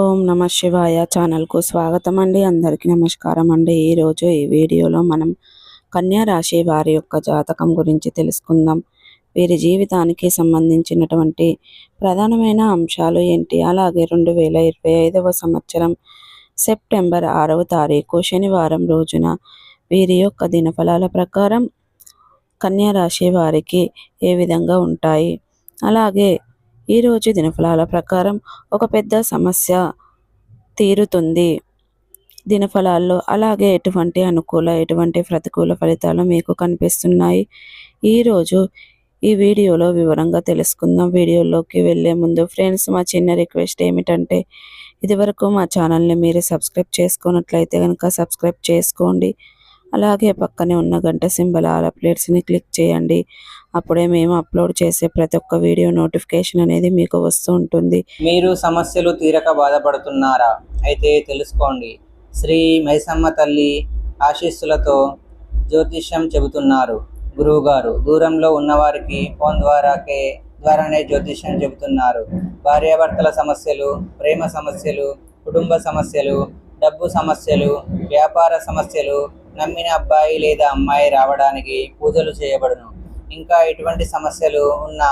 ఓం నమ శివాయ ఛానల్కు స్వాగతం అండి అందరికీ నమస్కారం అండి ఈరోజు ఈ వీడియోలో మనం కన్యా రాశి వారి యొక్క జాతకం గురించి తెలుసుకుందాం. వీరి జీవితానికి సంబంధించినటువంటి ప్రధానమైన అంశాలు ఏంటి? అలాగే రెండు వేల ఇరవై ఐదవ సంవత్సరం సెప్టెంబర్ ఆరవ తారీఖు శనివారం రోజున వీరి యొక్క దినఫలాల ప్రకారం కన్యా రాశి వారికి ఏ విధంగా ఉంటాయి? అలాగే ఈరోజు దినఫలాల ప్రకారం ఒక పెద్ద సమస్య తీరుతుంది. దినఫలాల్లో అలాగే ఎటువంటి అనుకూల ఎటువంటి ప్రతికూల ఫలితాలు మీకు కనిపిస్తున్నాయి? ఈరోజు ఈ వీడియోలో వివరంగా తెలుసుకుందాం. వీడియోలోకి వెళ్ళే ముందు ఫ్రెండ్స్ మా చిన్న రిక్వెస్ట్ ఏమిటంటే ఇదివరకు మా ఛానల్ని మీరు సబ్స్క్రైబ్ చేసుకున్నట్లయితే కనుక సబ్స్క్రైబ్ చేసుకోండి. అలాగే పక్కనే ఉన్న గంట సింబల్ ప్లేట్స్ని క్లిక్ చేయండి. అప్పుడే మేము అప్లోడ్ చేసే ప్రతి ఒక్క వీడియో నోటిఫికేషన్ అనేది మీకు వస్తూ ఉంటుంది. మీరు సమస్యలు తీరక బాధపడుతున్నారా? అయితే తెలుసుకోండి. శ్రీ మైసమ్మ తల్లి ఆశీస్సులతో జ్యోతిష్యం చెబుతున్నారు. గురువుగారు దూరంలో ఉన్నవారికి ఫోన్ ద్వారాకే ద్వారానే జ్యోతిష్యం చెబుతున్నారు. భార్యాభర్తల సమస్యలు ప్రేమ సమస్యలు కుటుంబ సమస్యలు డబ్బు సమస్యలు వ్యాపార సమస్యలు నమ్మిన అబ్బాయి లేదా అమ్మాయి రావడానికి పూజలు చేయబడును. ఇంకా ఎటువంటి సమస్యలు ఉన్న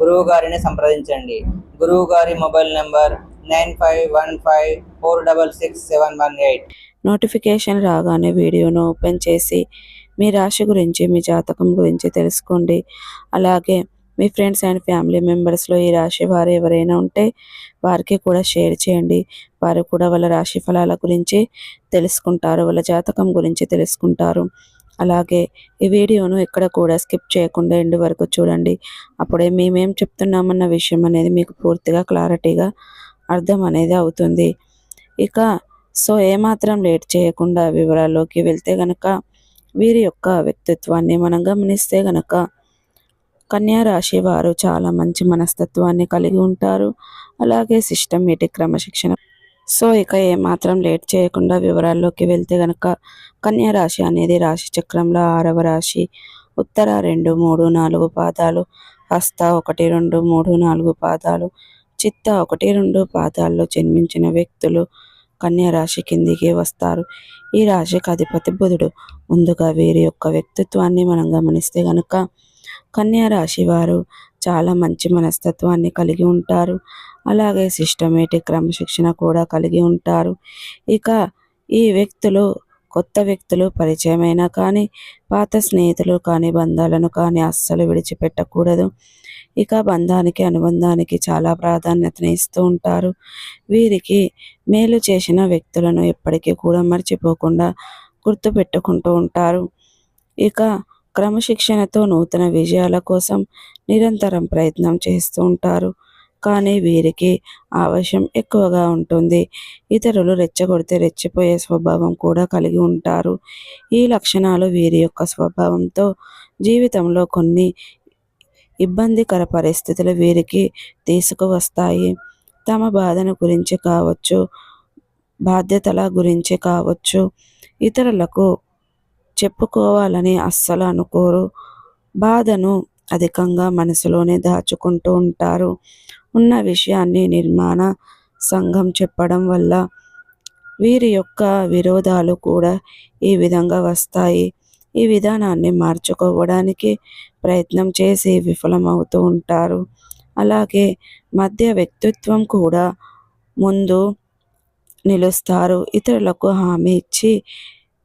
గురువు గారిని సంప్రదించండి. గురువు గారి mobile number nine five one five four double six seven one eight. Notification రాగానే వీడియోను ఓపెన్ చేసి మీ రాశి గురించి మీ జాతకం గురించి తెలుసుకోండి. అలాగే మీ ఫ్రెండ్స్ అండ్ ఫ్యామిలీ మెంబర్స్లో ఈ రాశి వారు ఎవరైనా ఉంటే వారికి కూడా షేర్ చేయండి. వారు కూడా వాళ్ళ రాశి ఫలాల గురించి తెలుసుకుంటారు వాళ్ళ జాతకం గురించి తెలుసుకుంటారు. అలాగే ఈ వీడియోను ఎక్కడ కూడా స్కిప్ చేయకుండా ఎండు వరకు చూడండి. అప్పుడే మేమేం చెప్తున్నామన్న విషయం అనేది మీకు పూర్తిగా క్లారిటీగా అర్థం అనేది అవుతుంది. ఇక సో ఏమాత్రం లేట్ చేయకుండా వివరాల్లోకి వెళ్తే గనక వీరి యొక్క వ్యక్తిత్వాన్ని మనం గమనిస్తే గనక కన్యా రాశి వారు చాలా మంచి మనస్తత్వాన్ని కలిగి ఉంటారు. అలాగే సిస్టమేటిక్ క్రమశిక్షణ. సో ఇక ఏమాత్రం లేట్ చేయకుండా వివరాల్లోకి వెళ్తే గనక కన్యా రాశి అనేది రాశి చక్రంలో ఆరవ రాశి. ఉత్తర రెండు మూడు నాలుగు పాదాలు. హస్త ఒకటి రెండు మూడు నాలుగు పాదాలు. చిత్త ఒకటి రెండు పాదాల్లో జన్మించిన వ్యక్తులు కన్యా రాశి కిందికి వస్తారు. ఈ రాశికి అధిపతి బుధుడు. ముందుగా వీరి యొక్క వ్యక్తిత్వాన్ని మనం గమనిస్తే గనక కన్యా రాశి వారు చాలా మంచి మనస్తత్వాన్ని కలిగి ఉంటారు. అలాగే సిస్టమేటిక్ క్రమశిక్షణ కూడా కలిగి ఉంటారు. ఇక ఈ వ్యక్తులు కొత్త వ్యక్తులు పరిచయమైనా కానీ పాత స్నేహితులు కానీ బంధాలను కానీ అస్సలు విడిచిపెట్టకూడదు. ఇక బంధానికి అనుబంధానికి చాలా ప్రాధాన్యతని ఇస్తూ ఉంటారు. వీరికి మేలు చేసిన వ్యక్తులను ఎప్పటికీ కూడా మర్చిపోకుండా గుర్తుపెట్టుకుంటూ ఉంటారు. ఇక క్రమశిక్షణతో నూతన విజయాల కోసం నిరంతరం ప్రయత్నం చేస్తూ ఉంటారు. కానీ వీరికి ఆవశ్యం ఎక్కువగా ఉంటుంది. ఇతరులు రెచ్చగొడితే రెచ్చిపోయే స్వభావం కూడా కలిగి ఉంటారు. ఈ లక్షణాలు వీరి యొక్క స్వభావంతో జీవితంలో కొన్ని ఇబ్బందికర పరిస్థితులు వీరికి తీసుకువస్తాయి. తమ బాధను గురించి కావచ్చు బాధ్యతల గురించి కావచ్చు ఇతరులకు చెప్పుకోవాలని అస్సలు అనుకోరు. బాధను అధికంగా మనసులోనే దాచుకుంటూ ఉంటారు. ఉన్న విషయాన్ని నిర్మాణ సంఘం చెప్పడం వల్ల వీరి యొక్క విరోధాలు కూడా ఈ విధంగా వస్తాయి. ఈ విధానాన్ని మార్చుకోవడానికి ప్రయత్నం చేసి విఫలమవుతూ ఉంటారు. అలాగే మధ్య వ్యక్తిత్వం కూడా ముందు నిలుస్తారు. ఇతరులకు హామీ ఇచ్చి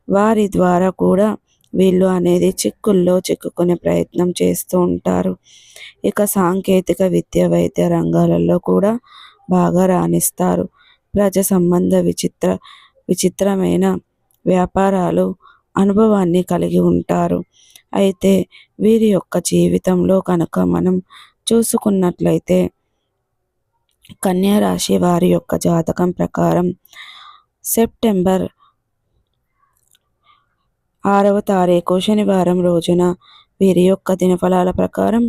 వారి ద్వారా కూడా వీళ్ళు అనేది చిక్కుల్లో చిక్కుకునే ప్రయత్నం చేస్తూ ఉంటారు. ఇక సాంకేతిక విద్య వైద్య రంగాలలో కూడా బాగా రాణిస్తారు. ప్రజ సంబంధ విచిత్ర విచిత్రమైన వ్యాపారాలు అనుభవాన్ని కలిగి ఉంటారు. అయితే వీరి యొక్క జీవితంలో కనుక మనం చూసుకున్నట్లయితే కన్యా రాశి వారి యొక్క జాతకం ప్రకారం సెప్టెంబర్ ఆరవ తారీఖు శనివారం రోజున వీరి యొక్క దినఫలాల ప్రకారం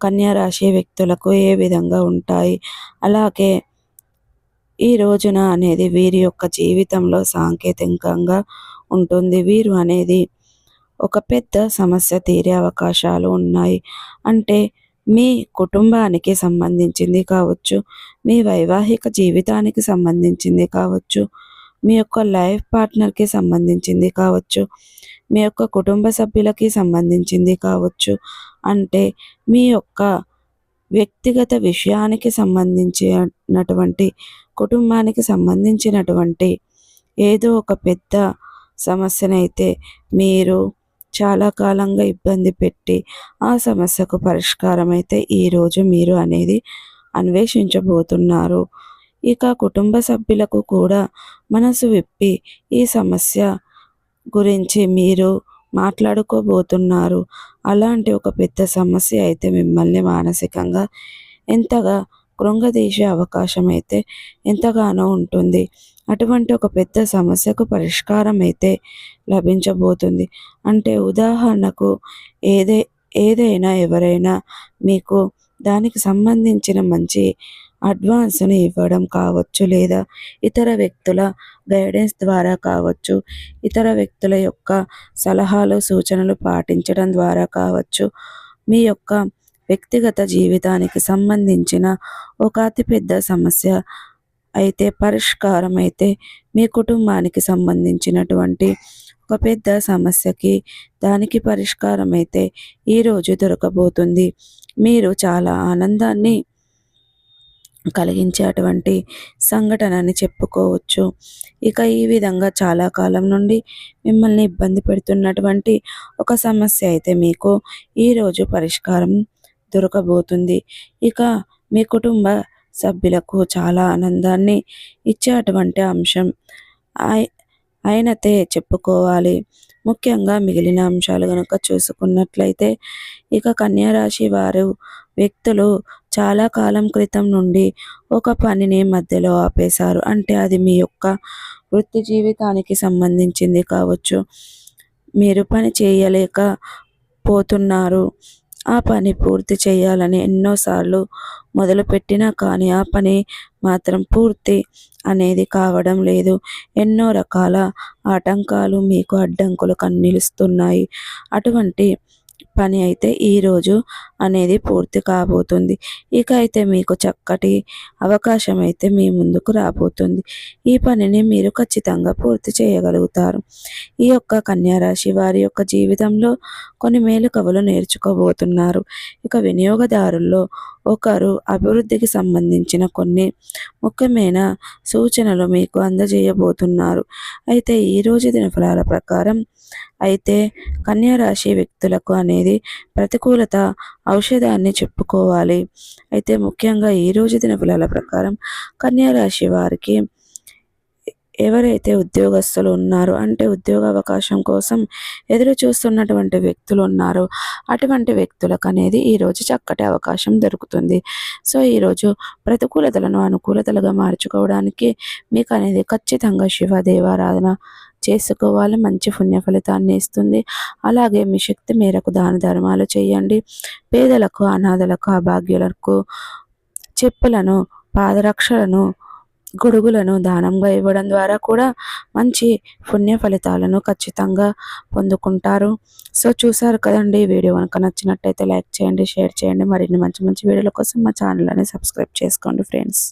కన్యారాశి వ్యక్తులకు ఏ విధంగా ఉంటాయి? అలాగే ఈ రోజున అనేది వీరి యొక్క జీవితంలో సాంకేతికంగా ఉంటుంది. వీరు అనేది ఒక పెద్ద సమస్య తీరే అవకాశాలు ఉన్నాయి. అంటే మీ కుటుంబానికి సంబంధించింది కావచ్చు మీ వైవాహిక జీవితానికి సంబంధించింది కావచ్చు మీ యొక్క లైఫ్ పార్ట్నర్కి సంబంధించింది కావచ్చు మీ యొక్క కుటుంబ సభ్యులకి సంబంధించింది కావచ్చు. అంటే మీ యొక్క వ్యక్తిగత విషయానికి సంబంధించినటువంటి కుటుంబానికి సంబంధించినటువంటి ఏదో ఒక పెద్ద సమస్యనైతే మీరు చాలా కాలంగా ఇబ్బంది పెట్టి ఆ సమస్యకు పరిష్కారం అయితే ఈరోజు మీరు అనేది అన్వేషించబోతున్నారు. ఇక కుటుంబ సభ్యులకు కూడా మనసు విప్పి ఈ సమస్య గురించి మీరు మాట్లాడుకోబోతున్నారు. అలాంటి ఒక పెద్ద సమస్య అయితే మిమ్మల్ని మానసికంగా ఎంతగా కృంగదీసే అవకాశం అయితే ఎంతగానో ఉంటుంది. అటువంటి ఒక పెద్ద సమస్యకు పరిష్కారం అయితే లభించబోతుంది. అంటే ఉదాహరణకు ఏదే ఏదైనా ఎవరైనా మీకు దానికి సంబంధించిన మంచి అడ్వాన్స్ని ఇవ్వడం కావచ్చు లేదా ఇతర వ్యక్తుల గైడెన్స్ ద్వారా కావచ్చు. ఇతర వ్యక్తుల యొక్క సలహాలు సూచనలు పాటించడం ద్వారా కావచ్చు. మీ యొక్క వ్యక్తిగత జీవితానికి సంబంధించిన ఒక అతిపెద్ద సమస్య అయితే పరిష్కారం అయితే మీ కుటుంబానికి సంబంధించినటువంటి ఒక పెద్ద సమస్యకి దానికి పరిష్కారం అయితే ఈరోజు దొరకబోతుంది. మీరు చాలా ఆనందాన్ని కలిగించేటువంటి సంఘటన అని చెప్పుకోవచ్చు. ఇక ఈ విధంగా చాలా కాలం నుండి మిమ్మల్ని ఇబ్బంది పెడుతున్నటువంటి ఒక సమస్య అయితే మీకు ఈరోజు పరిష్కారం దొరకబోతుంది. ఇక మీ కుటుంబ సభ్యులకు చాలా ఆనందాన్ని ఇచ్చేటువంటి అంశం అయినతే చెప్పుకోవాలి. ముఖ్యంగా మిగిలిన అంశాలు కనుక చూసుకున్నట్లయితే ఇక కన్యారాశి వారు వ్యక్తులు చాలా కాలం క్రితం నుండి ఒక పనిని మధ్యలో ఆపేశారు. అంటే అది మీ యొక్క వృత్తి జీవితానికి సంబంధించింది కావచ్చు. మీరు పని చేయలేక పోతున్నారు. ఆ పని పూర్తి చేయాలని ఎన్నోసార్లు మొదలుపెట్టినా కానీ ఆ పని మాత్రం పూర్తి అనేది కావడం లేదు. ఎన్నో రకాల ఆటంకాలు మీకు అడ్డంకులు కన్నిలుస్తున్నాయి. అటువంటి పని అయితే ఈరోజు అనేది పూర్తి కాబోతుంది. ఇక అయితే మీకు చక్కటి అవకాశం అయితే మీ ముందుకు రాబోతుంది. ఈ పనిని మీరు ఖచ్చితంగా పూర్తి చేయగలుగుతారు. ఈ యొక్క కన్యారాశి వారి యొక్క జీవితంలో కొన్ని మేలుకవులు నేర్చుకోబోతున్నారు. ఇక వినియోగదారుల్లో ఒకరు అభివృద్ధికి సంబంధించిన కొన్ని ముఖ్యమైన సూచనలు మీకు అందజేయబోతున్నారు. అయితే ఈరోజు దినఫలాల ప్రకారం అయితే కన్యారాశి వ్యక్తులకు అనేది ప్రతికూలత ఔషధాన్ని చెప్పుకోవాలి. అయితే ముఖ్యంగా ఈరోజు దినఫలాల ప్రకారం కన్యారాశి వారికి ఎవరైతే ఉద్యోగస్తులు ఉన్నారో అంటే ఉద్యోగ అవకాశం కోసం ఎదురు చూస్తున్నటువంటి వ్యక్తులు ఉన్నారో అటువంటి వ్యక్తులకు అనేది ఈరోజు చక్కటి అవకాశం దొరుకుతుంది. సో ఈరోజు ప్రతికూలతలను అనుకూలతలుగా మార్చుకోవడానికి మీకు అనేది ఖచ్చితంగా శివ దేవారాధన చేసుకోవాలి. మంచి పుణ్య ఫలితాన్ని ఇస్తుంది. అలాగే మీ శక్తి మేరకు దాన ధర్మాలు చేయండి. పేదలకు అనాథలకు అభాగ్యులకు చెప్పులను పాదరక్షలను గొడుగులను దానంగా ఇవ్వడం ద్వారా కూడా మంచి పుణ్య ఫలితాలను ఖచ్చితంగా పొందుకుంటారు. సో చూసారు కదండి వీడియో కనుక నచ్చినట్టయితే లైక్ చేయండి షేర్ చేయండి. మరిన్ని మంచి మంచి వీడియోల కోసం మా ఛానల్ అని సబ్స్క్రైబ్ చేసుకోండి ఫ్రెండ్స్.